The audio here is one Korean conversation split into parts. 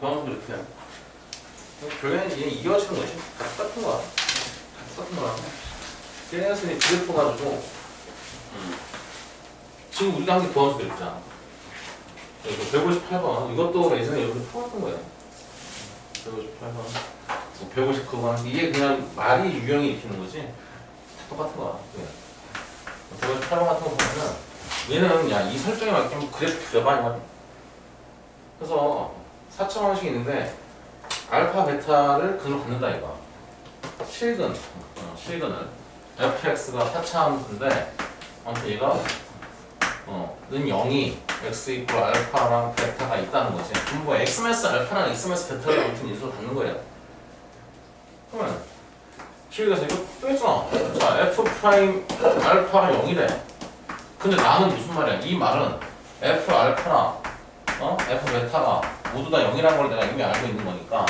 보안수 그래프야. 결국에는 얘 이어지는 거지. 다 똑같은 거야. 다 똑같은 거야. 걔네들이 그래프 가지고 음. 지금 우리가 한게 보안수 그래프잖아. 이거 158번 이것도 예전에 이렇게 풀었던 거야. 158번 159번 이게 그냥 말이 유형이 일으키는 거지 다 똑같은 거야. 그냥. 158번 같은 거 보면은 얘는 야 이 설정에 맞게 그래프 그려봐. 그래서 4차 방식이 있는데 알파 베타를 근으로 갖는다 이거. 실근 어, 실근을 fx가 4차 함수인데 아무튼 얘가 어, 는 0이 x 이퀄 알파랑 베타가 있다는 거지. 그럼 뭐 x 마이너스 알파랑 x 마이너스 베타를 아무튼 인수로 갖는 거예요. 그러면 실근에서 이거 또 했잖아. 자 f 프라임 알파가 0이래 근데 나는 무슨 말이야? 이 말은 f 알파나 어? f 베타가 모두 다 0이라는 걸 내가 이미 알고 있는 거니까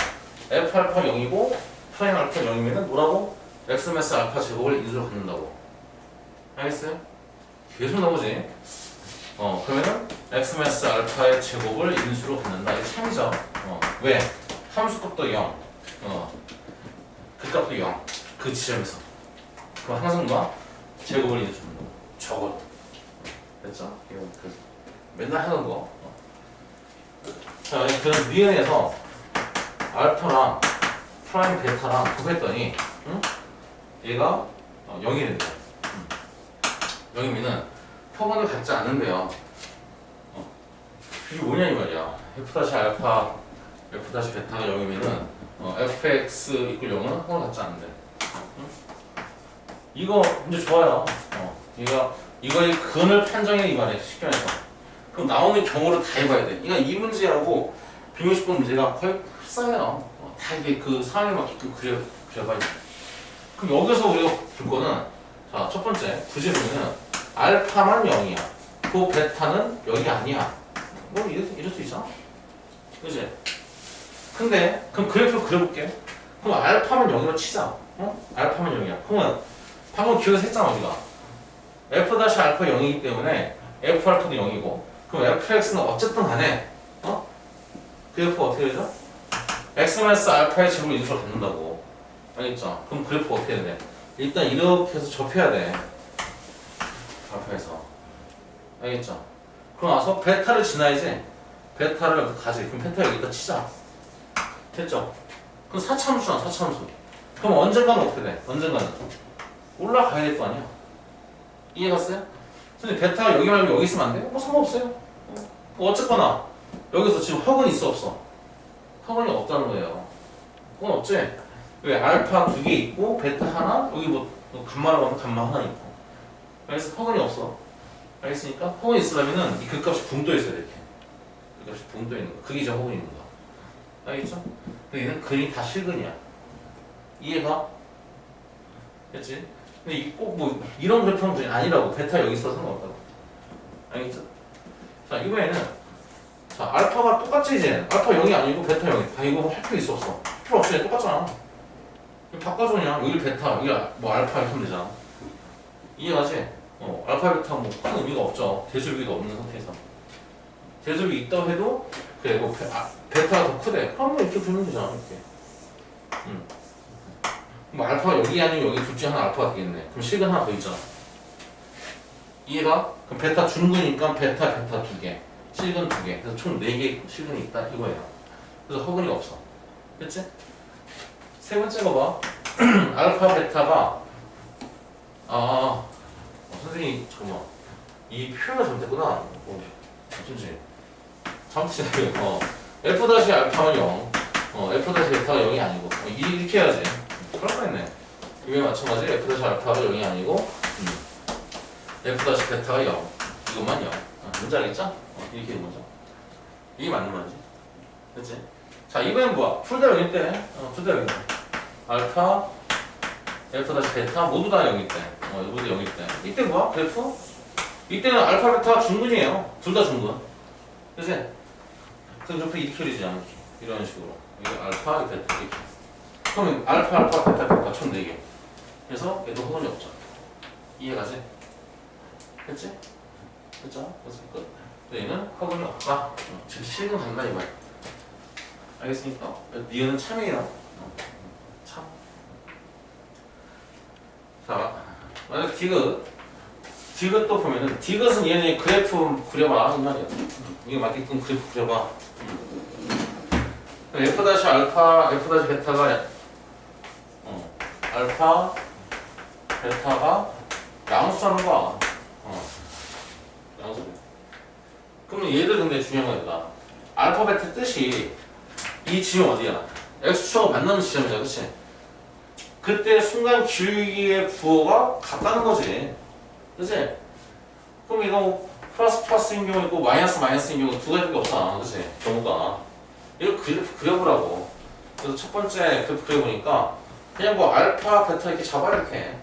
f 알파 0이고 프라임 알파 0이면은 뭐라고? x 마이너스 알파 제곱을 인수로 갖는다고 알겠어요? 계속 나오지 어 그러면은 x 마이너스 알파의 제곱을 인수로 갖는다 이게 참이죠 어 왜? 함수값도 0 어, 그 값도 0그 지점에서 그럼 항상 뭐? 제곱을 인수로 갖는다고 적어도 됐죠? 이거 그 맨날 하던 거 어. 자, 그럼 니은에서 알파랑 프라임 베타랑 곱했더니 응? 얘가 어, 0이 된다. 응. 0이면은 표본을 갖지 않는데요. 어. 이게 뭐냐 이 말이야. f 다시 알파, f 다시 베타가 0이면은 어, fx 이퀄 0은 표본을 갖지 않는데. 응? 이거 이제 좋아요. 어. 얘가 이거의 근을 판정해 이 말이야. 쉽게 말해서. 그럼 나오는 경우를 다 해봐야 돼. 그러니까 이 문제하고 160번 문제가 거의 흡사해요. 어, 다 이게 그 상황에 맞게끔 그려, 그려봐야 돼. 그럼 여기서 우리가 볼 거는 자, 첫 번째 보면은 알파만 0이야. 그 베타는 0이 아니야. 뭐 이럴, 수- 이럴 수 있잖아. 그지? 근데 그럼 그래프를 그려볼게. 그럼 알파만 0이라고 치자. 어? 알파만 0이야. 그러면 방금 기억해서 했잖아 우리가. f 다시 알파 0이기 때문에 f 알파도 0이고 그럼 fx는 어쨌든 간에 어? 그래프가 어떻게 되죠? x 마이너스 알파의 제곱을 인수로 갖는다고 알겠죠? 그럼 그래프가 어떻게 되냐 일단 이렇게 해서 접해야 돼 알파에서 알겠죠? 그럼 와서 베타를 지나야지 베타를 가지 그럼 베타 여기다 치자 됐죠? 그럼 4차함수잖아 4차함수 그럼 언젠가는 어떻게 돼? 언젠가는 올라가야 될 거 아니야 이해 갔어요? 선생님 베타가 여기 말고 여기 있으면 안 돼요? 뭐 상관없어요. 어. 어쨌거나 여기서 지금 허근이 있어 없어? 허근이 없다는 거예요. 허근 없지? 왜 알파 두 개 있고 베타 하나 여기 뭐 감마라고 하면 감마 하나 있고 그래서 허근이 없어. 알겠으니까 허근이 있으려면은 이 극값이 붕떠 있어야 돼 이렇게. 극값이 붕떠 있는 거. 그게 이제 허근이 있는 거. 알겠죠? 근데 얘는 근이 다 실근이야. 이해가? 됐지? 근데 꼭뭐 이런 그래프는 아니라고. 베타 여기 있어서 상관없다고. 알겠죠? 자 이번에는 자 알파가 똑같지 이제 알파 0이 아니고 베타 0이. 아 이거 할 필요 있어 없어. 필요 없이 똑같잖아. 바꿔줘 그냥 여기 베타 여기 아- 뭐 알파 이렇게 하면 되잖아. 이해가지? 어 알파 베타 뭐 큰 의미가 없죠. 대수비가 없는 상태에서. 대수비 있다고 해도 그래 뭐 베, 아, 베타가 더 크대. 그럼 뭐 이렇게 두면 되잖아 이렇게. 음. 뭐 알파가 여기 아니면 여기 둘 중에 하나 알파가 되겠네. 그럼 실근 하나 더 있잖아. 이해가? 그럼 베타 중근이니까 베타 베타 두 개, 실근 두 개. 그래서 총 네 개 실근이 있다 이거예요. 그래서 허근이 없어. 됐지? 세 번째 거 봐. 알파 베타가 아 어, 선생님 잠깐만 이 표현을 잘못했구나. 어, 어쩐지 잘못했어요. 어 f 다시 알파는 0. 어 f 다시 베타가 0이 아니고 어, 이- 이렇게 해야지. 그럴 뻔했네. 이게 마찬가지 f 다시 알파가 0이 아니고 음. f 다시 베타가 0 이것만 0 아, 뭔지 알겠죠? 어, 이렇게 되는 거죠. 이게 맞는 말이지. 그치? 자 이번엔 뭐야? 풀대로 0일 때 어, 풀대로 0일 때 알파 f 다시 베타 모두 다 0일 때 어, 모두 0일 때 이때 뭐야? 그래프? 이때는 알파 베타가 중근이에요. 둘 다 중근. 그치? 그럼 옆에 이렇게 그리지 않게 이런 식으로 이게 알파 베타 이렇게 그러면 알파 알파 베타 베타 총 4개 그래서 얘도 허근이 없죠 이해가지? 됐지? 됐죠? 그래서 끝 얘는 허근이 없다 어, 즉 실근 간다 이거야 알겠습니까? 니은은. 어, 참. 자, 만약 디귿. 디귿도 보면은 디귿은 얘네 그래프 그려봐 이 말이야. 이거 맞게끔 그래프 그려봐. f 다시 알파, f 다시 베타가 어, 알파, 베타가 양수라는 거야. 어, 양수. 그러면 얘들 근데 중요한 건 얘가 알파 베타 뜻이 이 지점 어디야? x축하고 만나는 지점이잖아, 그치? 그때 순간 기울기의 부호가 같다는 거지. 그치? 그럼 이거 뭐 플러스 플러스인 경우 있고 마이너스 마이너스인 경우 두 가지밖에 없잖아. 그치? 경우가. 이거 그려, 그려보라고. 그래서 첫 번째 그래프 그려보니까 그냥 뭐 알파, 베타 이렇게 잡아 이렇게.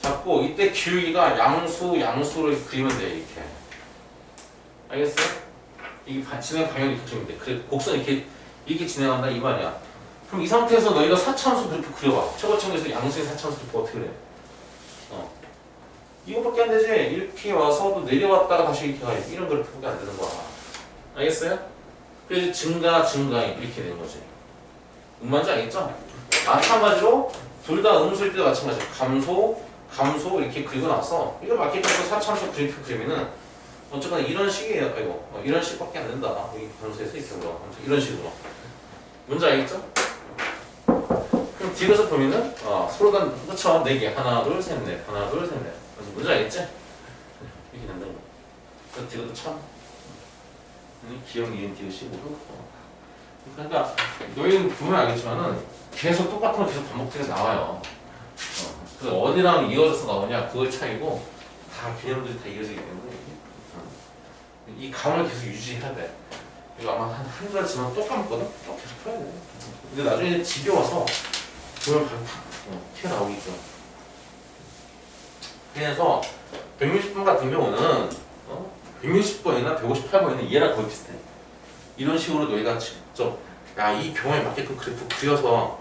잡고 이때 기울기가 양수, 양수를 그리면 돼 이렇게. 알겠어? 이게 바- 진행 방향이 돼. 그래 곡선 이렇게 이렇게 진행한다 이 말이야. 그럼 이 상태에서 너희가 사차함수 그래프 그려봐. 최고점에서 양수의 사차함수 그래프 어떻게 그래? 어. 이거밖에 안 되지. 이렇게 와서 또 내려왔다가 다시 이렇게 가야지. 이런 그래프밖에 안 되는 거야. 알겠어요? 그래서 증가, 증가 이렇게 되는 거지. 뭔 말인지 알겠죠? 마찬가지로 둘 다 음수일 때도 마찬가지야. 감소, 감소 이렇게 그리고 나서 이걸 맞게끔 사차함수 그래프 그리면은 어쨌거나 이런 식이에요. 아이고 어, 이런 식밖에 안 된다. 여기 변수에서 이렇게. 아무튼 이런 식으로. 뭔지 알겠죠? 그럼 뒤에서 보면은 어, 서로 간 그쵸? 네 개. 하나, 둘, 셋, 넷. 하나, 둘, 셋, 넷. 그래서 뭔지 알겠지? 이렇게 된다는 거. 그래서 뒤에도 참 음, 기억, 이은, 뒤에 15도. 그러니까 너희는 보면 알겠지만은 계속 똑같은 거 계속 반복되게 나와요. 어, 그래서 어디랑 이어져서 나오냐 그걸 차이고 다 개념들이 다 이어지기 때문에 이 감을 계속 유지해야 돼. 이거 아마 한, 한 달 지나면 또 까먹거든? 또 계속 풀어야 돼. 근데 나중에 와서 보면 바로 탁 어, 튀어나오겠죠. 그래서 160번 같은 경우는 어? 160번이나 158번이나 얘랑 거의 비슷해. 이런 식으로 너희가 직접 야, 이 경우에 맞게끔 그래프 그려서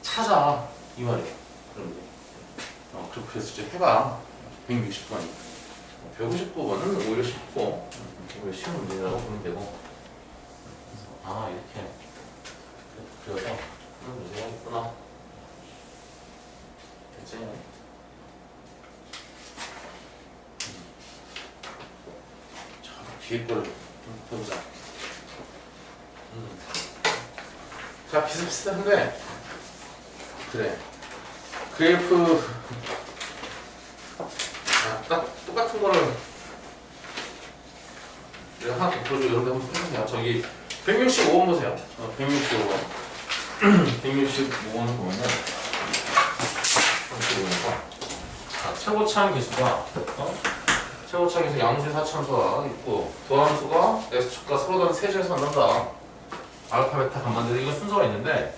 찾아. 이 말이야. 그럼 어, 그래프 그래서 이제 해봐. 160번이. 159번은 오히려 쉽고 오히려 쉬운 문제라고 보면 되고 아 이렇게 그래서 그런 문제가 있구나 됐지? 자 뒤에 거를 좀 보자 음. 자 비슷비슷한데. 그래. 그래프. 아, 딱 똑같은 거를 내가 하나 더 보여줘. 여러분 한번 보세요. 저기 165번 보세요. 어, 165번. 165번을 보면은 165번에서 자, 최고차항 계수가 어? 최고차항 계수 양수의 사차함수가 있고 부함수가 x축과 서로 다른 세제에서 만난다 알파 베타 감만데 이거 순서가 있는데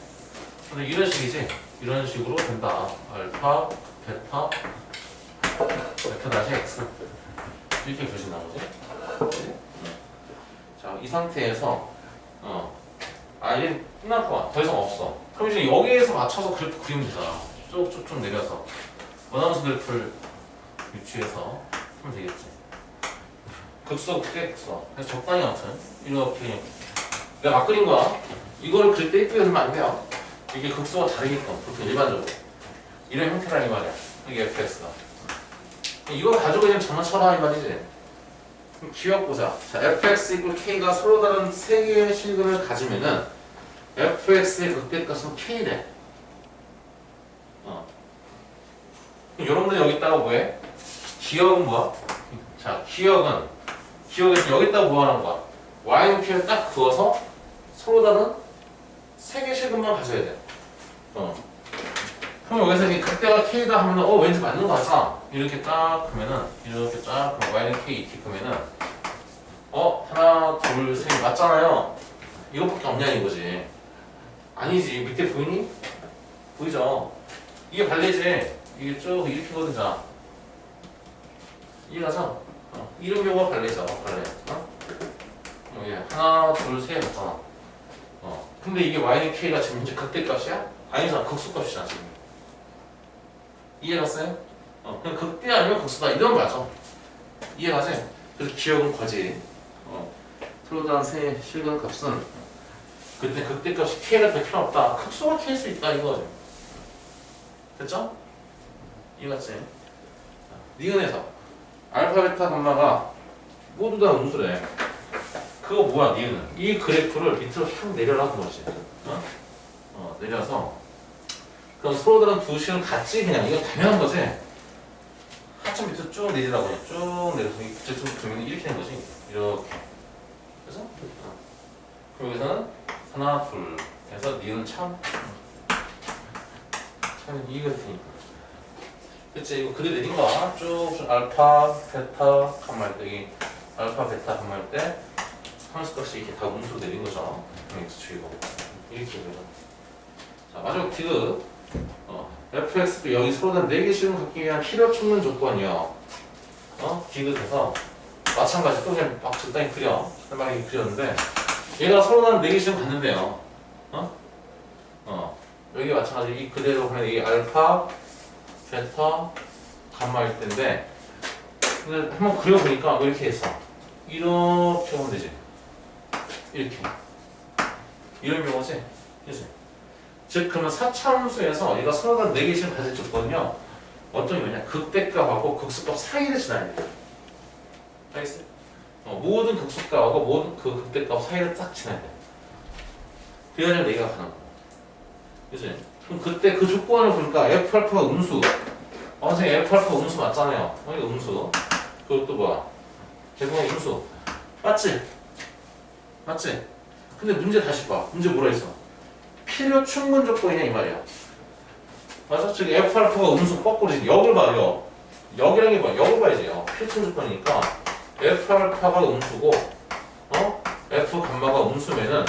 근데 이런 식이지 이런 식으로 된다 알파 베타 베타 다시 x 이렇게 표시나 보지? 자, 이 상태에서 어, 아 이제 끝났구만. 더 이상 없어. 그럼 이제 여기에서 맞춰서 그래프 그리면 되잖아. 쭉쭉쭉 내려서 원함수 그래프를 유추해서 하면 되겠지. 극소 크게 극소. 그래서 적당히 아무튼 이렇게 내가 막 그린 거야. 이거를 그릴 때 이쁘게 그리면 안 돼요. 이게 극소가 다르게끔 그렇게 일반적으로 이런 형태라는 말이야. 이게 fx가. 이거 가지고 그냥 장난쳐라 이 말이지. 그럼 기억 보자. 자, fx 이고 k가 서로 다른 세 개의 실근을 가지면은 fx의 극대값은 k래. 어. 여러분들 여기다가 뭐해? 기억은 뭐야? 자, 기억은 기억에서 여기다가 뭐 하는 거야? y는 k를 딱 그어서 서로 다른 세 개의 실근만 가져야 돼. 어. 그럼 여기서 이제 그때가 K다 하면은 어 왠지 맞는 거 같아 이렇게 딱 하면은 이렇게 딱 그럼 Y는 K 이렇게 하면은 어 하나 둘셋 맞잖아요 이것밖에 없냐 이거지 아니지 밑에 보이니? 보이죠? 이게 발레지 이게 쭉 이렇게 거든자 이해가죠? 어, 이런 경우가 발레죠 발레 어? 어, 예. 하나 둘셋 맞잖아 어 근데 이게 Y는 K가 지금 현재 극대값이야? 아니잖아 극소값이잖아 지금 이해갔어요? 어, 그냥 극대 아니면 극소다 이런 거죠. 이해가지? 그래서 기억은 거지. 어, 다른 세 실근 값은 그때 극대값이 k가 될 필요 없다. 극소가 k일 수 있다 이거죠. 됐죠? 이거지. 니은에서 알파, 베타, 감마가 모두 다 음수래. 그거 뭐야 니은은? 이 그래프를 밑으로 쭉 내려라 그 거지. 어? 어, 내려서 그럼 서로들은 두 식은 같지 그냥 이건 당연한 거지. 한참 밑으로 쭉 내리라고 쭉 내려서 이 제품 두면 이렇게 된 거지. 이렇게. 그래서 어. 그럼 여기서는 하나 둘 해서 니은 참. 참 이거 되니까. 그치 이거 그대 내린 거야. 쭉, 쭉 알파, 베타, 때 여기 알파, 베타, 감말 때 함수값이 이렇게 다 음수로 내린 거죠. x축이고 이렇게 되죠. 자 마지막 디귿 어, fx도 여기 서로 다 4개 식을 갖기 위한 필요 충분 조건이요. 어? 디귿에서 마찬가지 또 그냥 막 적당히 그려. 막 이렇게 그렸는데 얘가 서로 다 4개 식을 갖는데요. 어? 어. 여기 마찬가지 이 그대로 그냥 이 알파, 베타, 감마일 텐데 근데 한번 그려보니까 뭐 이렇게 했어. 이렇게 하면 되지. 이렇게. 이런 경우지. 그지? 즉 그러면 사차함수에서 얘가 서로 다 4개씩 가질 조건이요. 어떤 경우냐? 극대값하고 극수값 사이를 지나야 돼. 알겠어? 어, 모든 극수값하고 모든 그 극대값 사이를 딱 지나야 돼. 그래야 내가 가는 거. 그지? 그럼 그때 그 조건을 보니까 F 알파가 음수. 어, 선생님 F 알파 음수 맞잖아요. 어, 이거 음수. 그것도 뭐야? 제공의 음수. 맞지? 맞지? 근데 문제 다시 봐. 문제 뭐라 했어? 필요 충분 조건이냐 이 말이야. 맞아? 즉 F 알파가 음수 거꾸로지. 역을 봐, 역. 역이란 게 뭐야? 역을 봐야지. 역. 필요 충분 조건이니까 F 알파가 음수고, 어? F 감마가 음수면은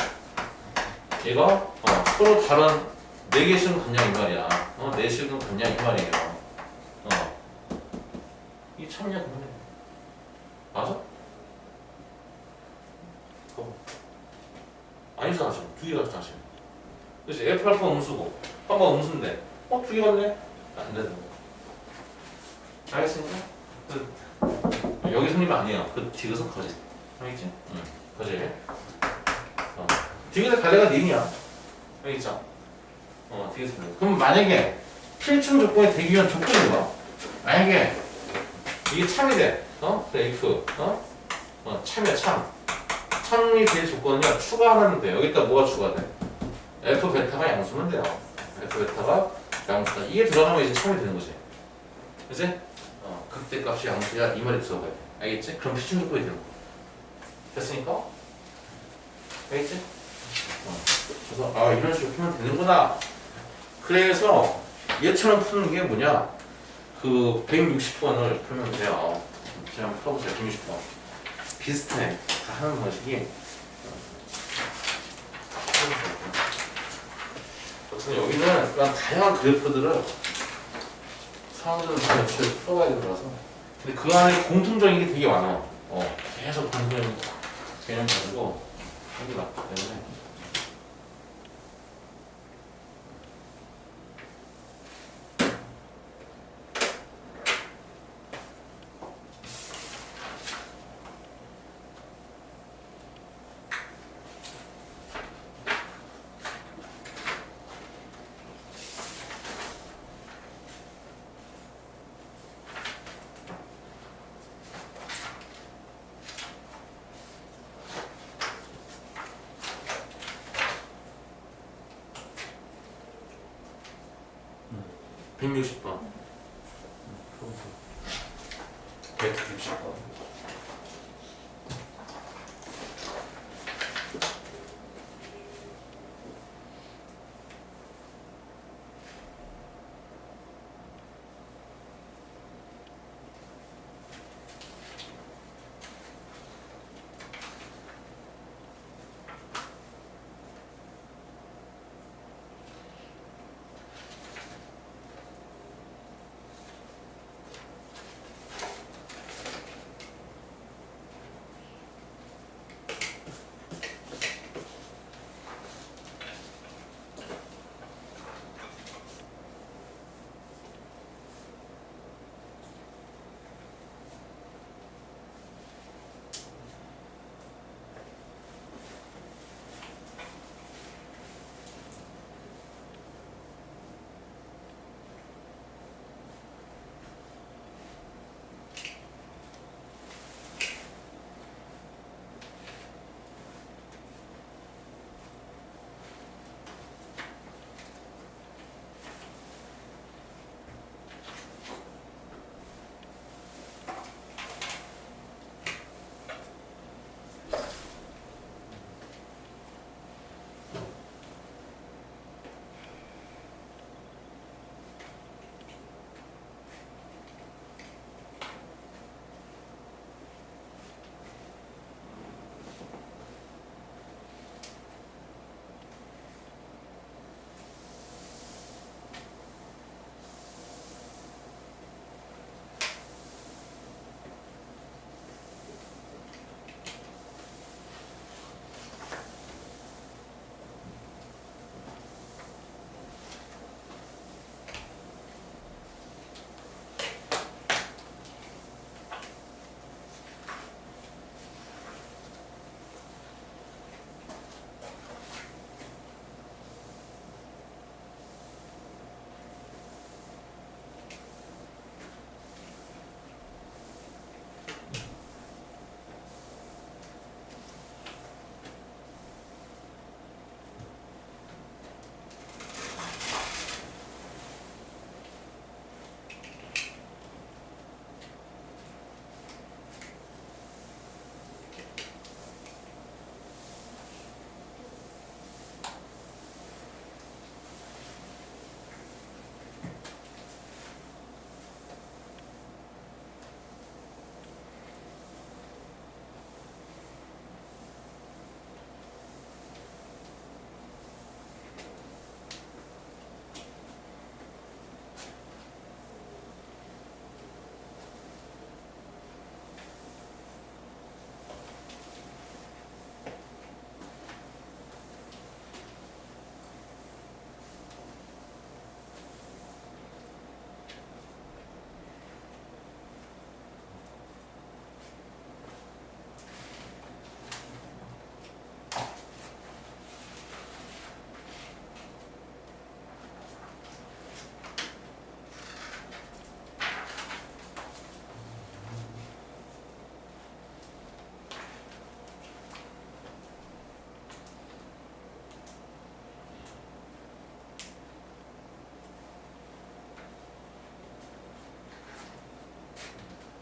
얘가 어, 서로 다른 네 개씩은 같냐 이 말이야. 어, 네 식은 같냐 이 말이에요. 어. 이 참냐 그거네. 맞아? 아니잖아 지금 두 개가 지금. 그렇지 F 알파 음수고 한번 음수인데 어 두 개 같네? 안 되는 거. 알겠습니까? 그, 여기 손님 아니에요. 그 디귿은 거짓. 알겠지? 응. 거짓. 어. 디귿의 갈래가 닌이야. 알겠죠? 어, 되겠습니다. 그럼 만약에 필충 되기 위한 조건이 뭐야? 만약에 이게 참이 돼. 어? 그 F. 어? 어, 참이야, 참. 참이 될 조건이야. 추가하면 돼. 여기다 뭐가 추가돼? F 베타가 양수면 돼요. F 베타가 양수다. 이게 들어가면 이제 참이 되는 거지. 그치? 어, 극대값이 양수야. 이 말이 들어가야 돼. 알겠지? 그럼 필충 조건이 되는 거. 됐으니까? 알겠지? 어. 그래서 아 이런 식으로 풀면 되는구나. 그래서 얘처럼 푸는 게 뭐냐? 그 160번을 풀면 돼요. 제가 한번 풀어보세요. 160번. 비슷해. 다 하는 방식이. 어쨌든 여기는 그런 다양한 그래프들을 사람들은 다 옆에 풀어가야 되는 거라서. 근데 그 안에 공통적인 게 되게 많아요. 어, 계속 공통적인 개념 가지고 하기 맞기 때문에. 160번.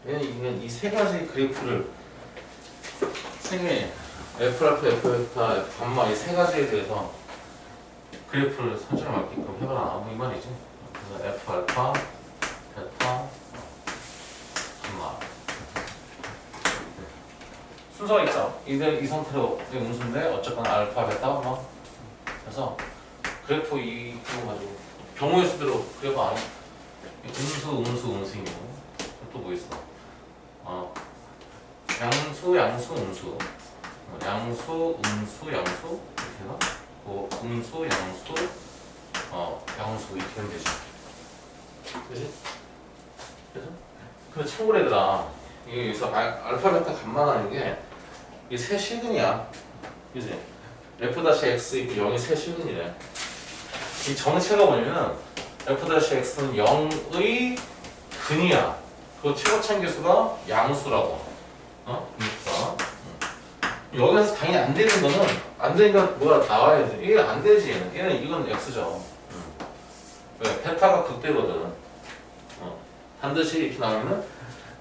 이건 이세 가지 그래프를 생애 F 알파, F 베타, F 감마 이 세 가지에 대해서 그래프를 선정을 맞게끔 해봐라 뭐 이 말이지. 그래서 F 알파, 베타, 감마 순서가 있죠. 이들 이 상태로 이 음수인데 어쨌거나 알파, 베타, 감마 그래서 그래프 이 그거 가지고 경우의 수대로 그래봐. 음수, 음수, 음수인 경우 또뭐 있어? 어, 양수, 양수, 음수. 어, 양수, 음수, 양수 이렇게 해서 뭐 음수, 양수, 어, 양수 이렇게 하면 되지. 그지? 그죠? 근데 참고로 얘들아 이게 여기서 알, 알파, 베타, 감마라는 게이 세 실근이야. 그지? f-x 이고 0이 세 실근이래. 이 정체가 뭐냐면 f-x는 0의 근이야. 그 최고차 개수가 양수라고. 어? 그러니까 음. 여기서 당연히 안 되는 거는 안 되니까 뭐가 나와야 돼. 이게 안 되지 얘는. 이건 x죠. 음. 왜? 베타가 극대거든. 어. 반드시 이렇게 나오면은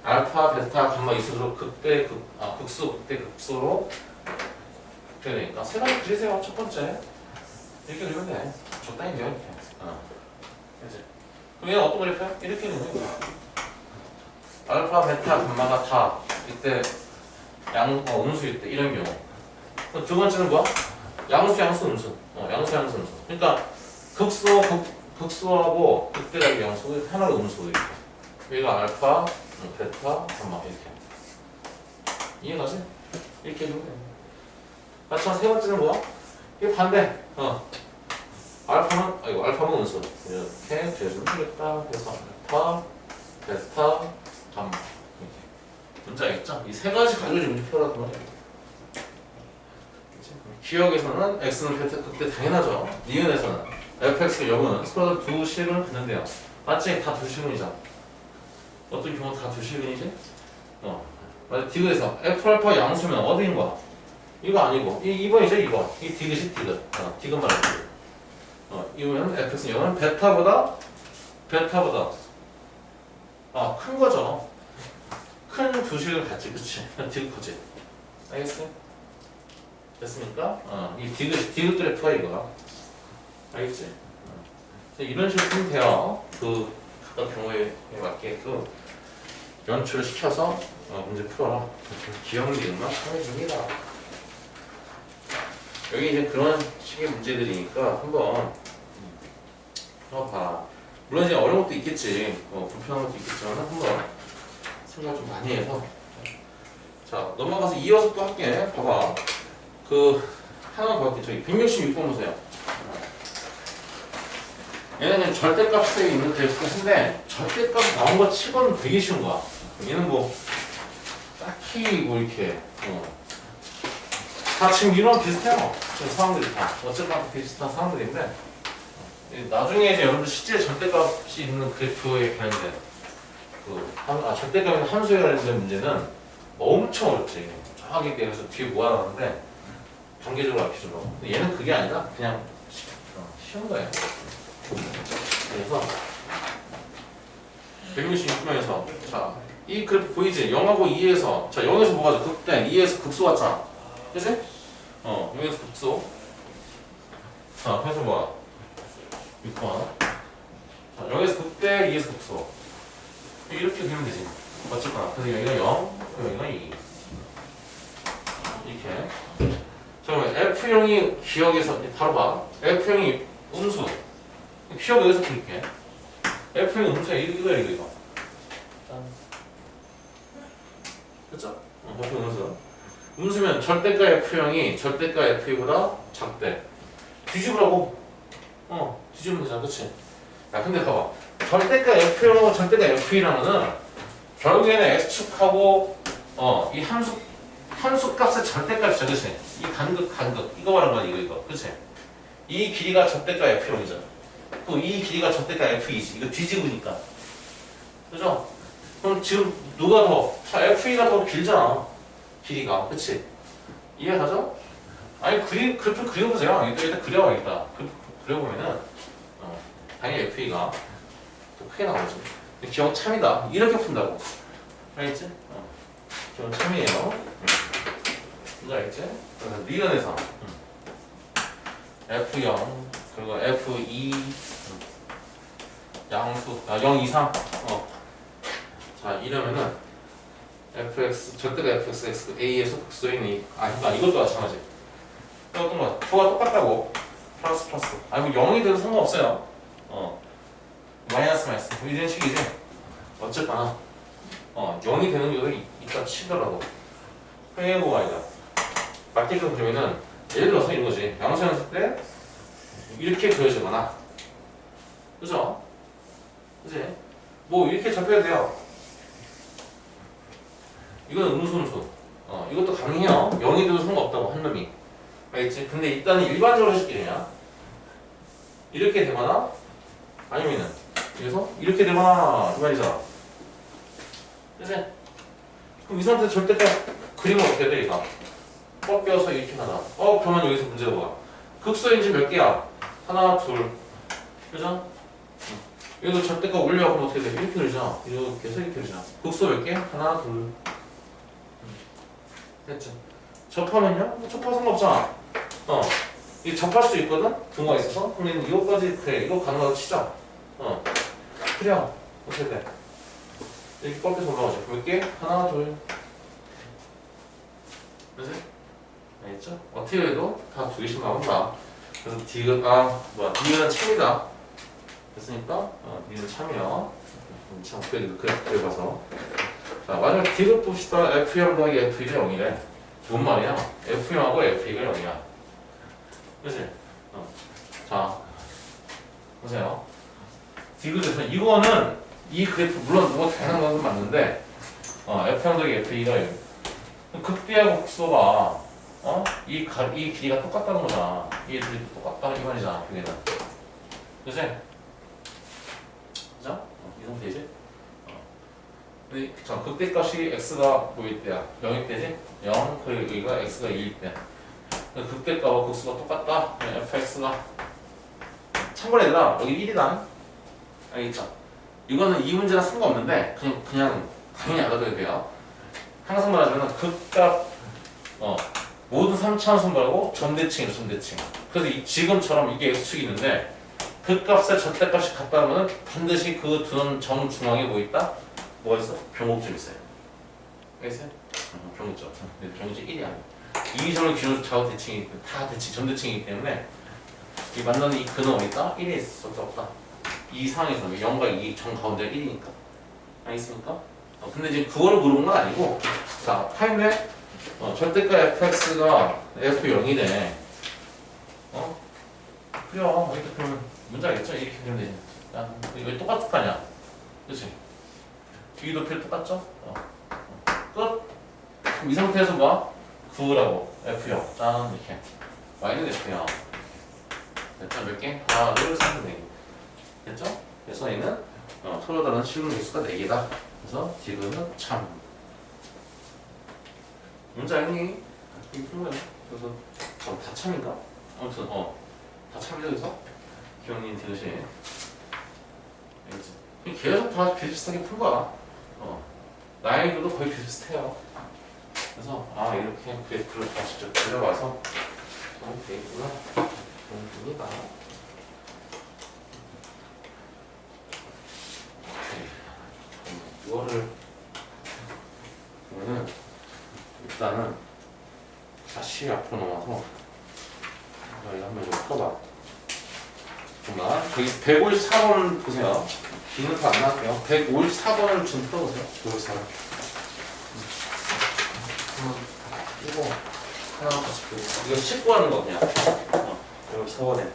알파, 베타, 감마 이수로 극대, 극, 아, 극수, 극대, 극수로 되니까 세 가지 그리세요. 첫 번째 이렇게 그리면 돼. 적당히 돼요 이렇게. 어. 그럼 얘는 어떤 그래프야? 이렇게 되는 거야. 알파, 베타, 감마가 다 이때 양, 어, 음수일 때 이런 경우. 두 번째는 뭐야? 양수, 양수, 음수. 어, 양수, 양수, 음수. 그러니까 극수, 극, 극수하고 극대가 양수, 하나가 음수 이렇게. 여기가 알파, 음, 베타, 감마 이렇게. 이해가지? 이렇게 해주면 돼. 마찬가지 세 번째는 뭐야? 이게 반대. 어. 알파는 아이고 알파는 음수. 이렇게 재주면 되겠다. 그래서 알파, 베타, 감마 문제 알겠죠? 이 세 가지 가지고 문제 풀어라 그 말이야. 기억에서는 x는 극대 당연하죠. 니은에서는 fx가 0은 스쿼드 두 실을 갖는데요. 맞지? 다 두 실근이잖아. 어떤 경우 다 두 실근이지? 어. 맞아. 디귿에서 f 알파 양수면 어디인 거야? 이거 아니고 이 2번이죠 2번 이 디귿이 디귿 어, 디귿 말하는 디귿 어, 이거는 fx는 0은 베타보다 베타보다 아, 큰 거죠. 큰 두식을 갖지, 그치? 디귿 커지. 알겠어요? 됐습니까? 어, 이 디귿, 디귿 그래프가 이거야. 알겠지? 어. 이런 식으로 쓰면 돼요. 그, 각각 경우에 맞게 그, 연출을 시켜서, 어, 문제 풀어라. 기억 리을만 참여줍니다. 여기 이제 그런 식의 문제들이니까 한번 풀어봐. 물론 이제 어려운 것도 있겠지, 어, 불편한 것도 있겠지만 한번 생각 좀 많이 해서 자 넘어가서 이어서 또 할게. 봐봐. 그 하나 더 할게. 저기 166번 보세요. 얘는 절대값에 있는 그래프인데 절대값 나온 거 치고는 되게 쉬운 거야. 얘는 뭐 딱히 뭐 이렇게 어. 다 지금 이런 비슷해요. 지금 상황들이 다 어쨌든 비슷한 상황들인데 나중에 이제 여러분들 실제 절대값이 있는 그래프에 관련된 그 함, 아, 절대값 있는 함수에 관련된 문제는 엄청 어렵지. 정확히 그래서 뒤에 모아놨는데 단계적으로 앞기준으로. 근데 얘는 그게 아니라 그냥 쉬- 어, 쉬운 거예요. 그래서 166명에서 자, 이 그래프 보이지? 0하고 2에서 자, 0에서 뭐가 죠 극대, 2에서 극소 왔잖아. 그지? 어, 0에서 극소. 자, 그래서 뭐야? 6번. 자, 여기서 극대, 2에서 극소. 이렇게 그리면 되지. 어쨌거나. 그래서 여기가 0, 여기가 2. 이렇게. 자, 그러면 F형이 기억에서, 바로 봐. F형이 음수. 기억 여기서 그릴게. F형이 음수야. 이거, 이거, 이거. 그쵸? 어, 음수. 음수면 절대가 F형이 절대가 F보다 작대. 뒤집으라고. 어, 뒤집으면 되잖아. 그치? 야, 근데 봐봐. 절대가 F형하고 절대가 F이라면은 결국에는 X축하고 어, 이 함수 함수 값의 절대값이죠. 그치? 이 간극, 간극. 이거 말하는 거야, 이거, 이거. 그치? 이 길이가 절대가 F형이죠. 또이 길이가 절대가 F이지. 이거 뒤집으니까. 그죠? 그럼 지금 누가 더? 자, F가 더 길잖아. 길이가. 그치? 이해가죠? 아니, 그리, 그래프 그려보세요. 일단, 그려야겠다. 그래프 그려보면은, 어, 당연히 FE가 더 크게. 근데 기억 참이다. 이렇게 푼다고. 알겠지? 어. 기본 참이에요. 뭔지 알겠지? 그래서 리은에서 F0 그리고 F2 양수 아, 0 이상 어. 자 이러면은 fx 절대가 fx x a에서 극소인 이 아니다 이것도 마찬가지 이것도 뭐 부가 똑같다고 플러스 플러스 아니 뭐 0이 돼도 상관없어요 어 마이너스 마이너스. 뭐 이런 식이지? 어쨌거나. 어 0이 되는 있- 있다 치더라도 회의고가 아니다. 맞게끔 그러면은 예를 들어서 이런 거지. 양수 연습 때 이렇게 그려지거나. 그죠? 그지? 뭐 이렇게 잡혀야 돼요. 이거는 음수음수 어 이것도 가능해요. 0이 돼도 상관없다고 한 놈이. 알겠지? 근데 일단은 일반적으로 해줄게 그냥. 이렇게 되거나 아니면은 그래서 이렇게 되거나 이 말이잖아 그지? 그럼 이 상태에서 절대 그림은 어떻게 돼 이거 꺾여서 이렇게 하나 어 그러면 여기서 문제가 뭐야 극소인지 몇 개야? 하나 둘 그죠? 응. 여기도 절대가 올려 그럼 어떻게 돼? 이렇게 그리잖아 이렇게 해서 이렇게 그리잖아 극소 몇 개? 하나 둘 응. 됐죠? 접하면요? 뭐 접하 상관없잖아 어 이게 접할 수 있거든? 분모가 있어서 그러면 이거까지 그래 이거 가능하다 치자 어 그래 어떻게 돼? 이렇게 꺾여서 올라가죠 몇 개? 하나 둘 그지? 알겠죠? 어떻게 해도 다 두 개씩 나온다. 그래서 D가 아 뭐야 D는 참이다. 됐으니까 어, D는 참이요. 음, 참 그래 그래 그래봐서 자 만약 D를 봅시다. F0 더하기 F2가 0이래. 뭔 말이야? F0하고 F2가 0이야. 그지? 어. 자 보세요. 돼서 이거는 이 그래프 물론 뭐 다양한 건 맞는데 어, F0 더하기 F2가 0. 극대하고 극소가 어? 이, 가, 이 길이가 똑같다는 거잖아. 이 둘이 똑같다 이 말이잖아. 그게는. 그지? 그죠? 어, 이 상태이지? 어. 근데 자, 극대값이 x가 뭐일 때야? 0일 때지? 0, 그리고 여기가 x가 2일 때. 극대값과 극수가 똑같다? 네, fx가. 참고로 얘들아, 여기 1이다. 알겠죠? 이거는 이 문제랑 상관없는데, 그냥, 그냥, 당연히 알아둬야 돼요. 항상 말하자면 극값, 어, 모든 3차원선 말고 점대칭이죠 점대칭 그래서 이, 지금처럼 이게 x축이 있는데 그 값에 절대값이 같다면 반드시 그두점 중앙에 뭐 있다? 뭐가 있어? 병곡점 있어요 알겠어요? 어, 병곡점 근데 병곡점 1이 아니야 이 점을 기준으로 좌우 대칭이 다 대칭 점대칭이기 때문에 이 만나는 이 어디 있다? 1에 있을 수 없다 이 상황에서 0과 2 정 가운데 1이니까 알겠습니까? 어, 근데 지금 그거를 물어본 건 아니고 자 타임랩 어, 절대가 fx가 f0이네. 어? 그래요. 이렇게 그러면 문제 알겠죠? 이렇게 그리면 되지. 야, 이거 똑같을 거 아니야? 그치? 뒤 높이 똑같죠? 어. 어. 끝. 그럼 이 상태에서 뭐? 9라고 f0. 짠, 이렇게. y는 f요. 됐죠? 몇 개? 하나, 둘, 셋, 네 개. 됐죠? 그래서 얘는 어, 서로 다른 실물 개수가 4개다. 그래서 지금은 참. 뭔지 알니? 이게 푼 거야. 그래서 어, 다 참인가? 아무튼 어, 다 참이다 그래서 기억님 대신 알겠지? 계속 다 비슷하게 푼 거야. 어, 난이도도 거의 비슷해요. 그래서 아 이렇게 그래프를 다 직접 그려와서 어, 되겠구나. 좋은 다 이거를 그러면은 일단은 다시 앞으로 넘어서 이거 한번 좀 풀어봐. 잠깐만 여기 154번 보세요. 기는 다안 나갈게요. 154번을 좀 풀어보세요. 154번. 이거 하나 이거 10고 하는 거 그냥. 어, 154번에